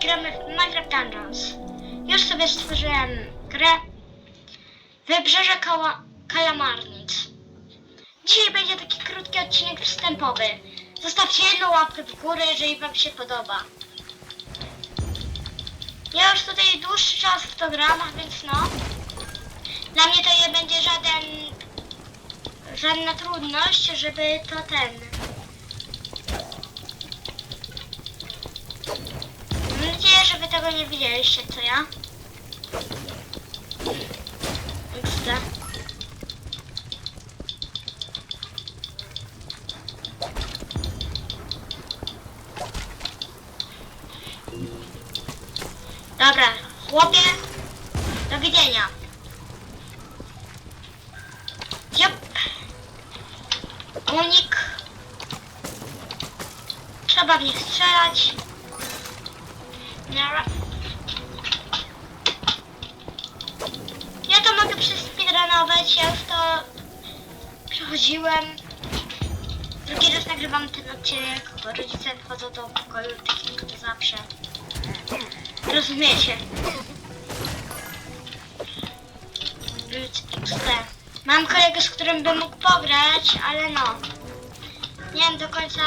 gramy w Minecraft Dungeons. Już sobie stworzyłem grę Wybrzeże Kała Kalamarnic. Dzisiaj będzie taki krótki odcinek wstępowy. Zostawcie jedną łapkę w górę, jeżeli wam się podoba. Ja już tutaj dłuższy czas w to gram, więc no. Dla mnie to nie będzie żaden żadna trudność, żeby to ten. Mam nadzieję, że wy tego nie widzieliście, co ja. Dobra, chłopie, do widzenia. Jup. Unik. Trzeba w nich strzelać. Ja to mogę przespeedrunować, ja już to przechodziłem. Drugi raz nagrywam ten odcinek, bo rodzice wchodzą do pokoju takiego to zawsze. Rozumiecie? XD. Mam kolegę, z którym bym mógł pograć, ale no. Nie wiem do końca,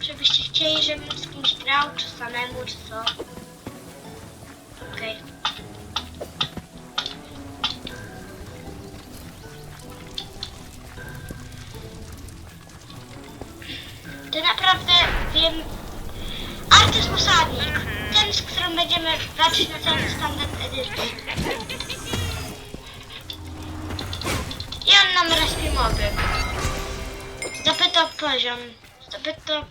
czy byście chcieli, żebym z kimś grał, czy samemu, czy co. Okej. To naprawdę wiem. Artys Osadnik. Ten, z którym będziemy walczyć na całym standard edycji. I on nam respi moby. Zapytał poziom. Zapytał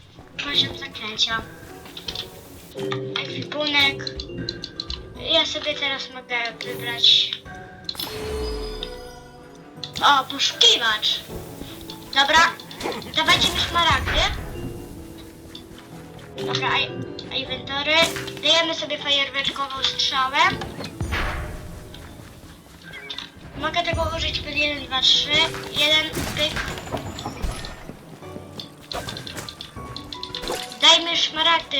poziom zaklęcia. Ekwipunek. Sobie teraz mogę wybrać. O, poszukiwacz. Dobra, dawajcie mi szmaragdy. Dobra, inwentory. Dajemy sobie fajerwerkową strzałę. Mogę tego użyć pod 1, 2, 3. Jeden pyk. Daj mi szmaragdy.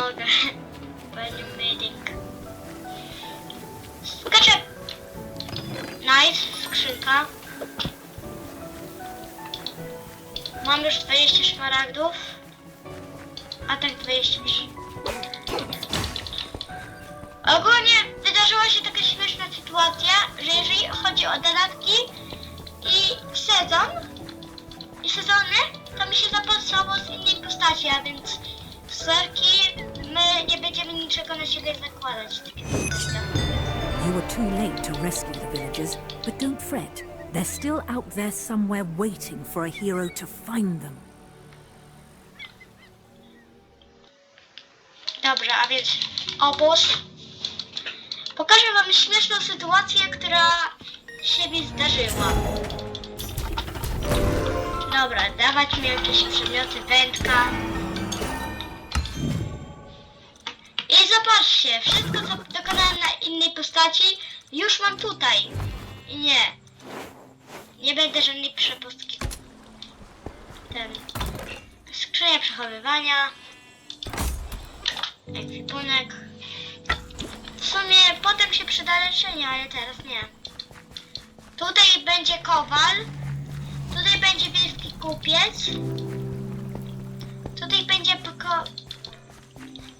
Mogę. Panie medyk. Skaczę. Nice, skrzynka. Mam już 20 szmaragdów. A tak 23. Ogólnie wydarzyła się taka śmieszna sytuacja, że jeżeli chodzi o dodatki i sezon, i sezony, to mi się zapłacało z innej postaci, a więc w serki my niczego na siebie zakładać. You were too late to rescue the villagers, but don't fret. They're still out there somewhere waiting for a hero to find them. Dobrze, a więc obóz. Pokażę wam śmieszną sytuację, która się mi zdarzyła. Dobra, dawać mi jakieś przedmioty, wędka. Zobaczcie, wszystko co dokonałem na innej postaci, już mam tutaj. I nie. Nie będę żadnej przepustki. Ten. Skrzynia przechowywania ekwipunek. W sumie potem się przyda leczenie, ale teraz nie. Tutaj będzie kowal. Tutaj będzie wielki kupiec. Tutaj będzie poko...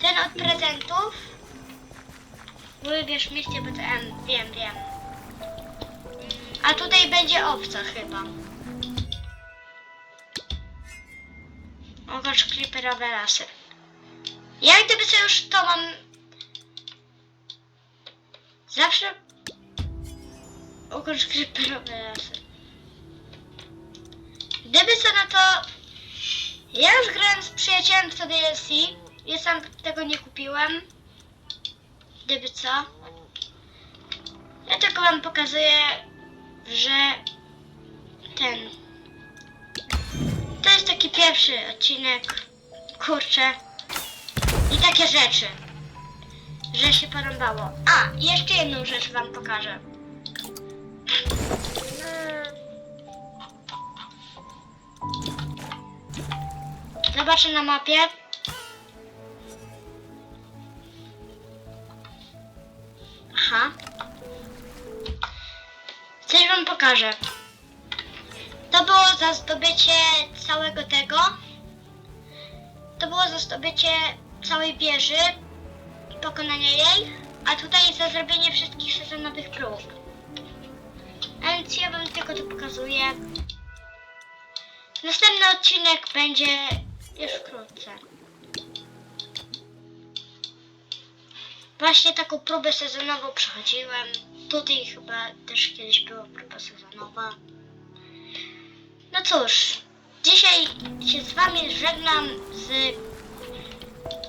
ten od prezentów. Wybierz to em, wiem, wiem. A tutaj będzie owca chyba. Ogocz kliperowe lasy. Ja gdyby sobie już to mam... Zawsze... Ogólnie kryperowe lasy. Gdyby co na to... Ja już grałem z przyjacielem w to DLC. Ja sam tego nie kupiłem. Gdyby co. Ja tylko wam pokazuję, że ten. To jest taki pierwszy odcinek. Kurczę. I takie rzeczy. Że się porąbało. A, jeszcze jedną rzecz wam pokażę. Zobaczę na mapie. Pokażę. To było za zdobycie całego tego. To było za zdobycie całej wieży i pokonanie jej. A tutaj za zrobienie wszystkich sezonowych prób. Więc ja wam tylko to pokazuję. Następny odcinek będzie już wkrótce. Właśnie taką próbę sezonową przechodziłem. Tutaj chyba też kiedyś była próba sezonowa. No cóż, dzisiaj się z wami żegnam z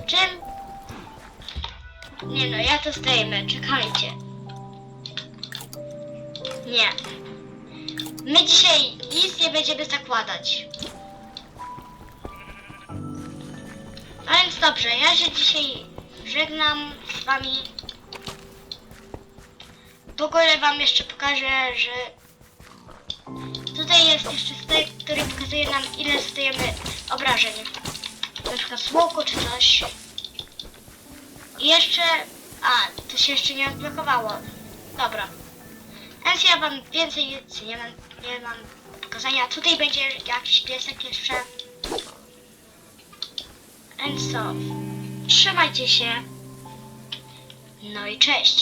czym? Nie no, ja to zdejmę, czekajcie. Nie. My dzisiaj nic nie będziemy zakładać. A więc dobrze, ja się dzisiaj żegnam z wami. W ogóle wam jeszcze pokażę, że tutaj jest jeszcze stek, który pokazuje nam ile zdajemy obrażeń. Na przykład łuku czy coś. I jeszcze... A, to się jeszcze nie odblokowało. Dobra. Więc ja wam więcej nic nie mam, nie mam pokazania. Tutaj będzie jakiś piesek jeszcze. Więc co? Trzymajcie się. No i cześć.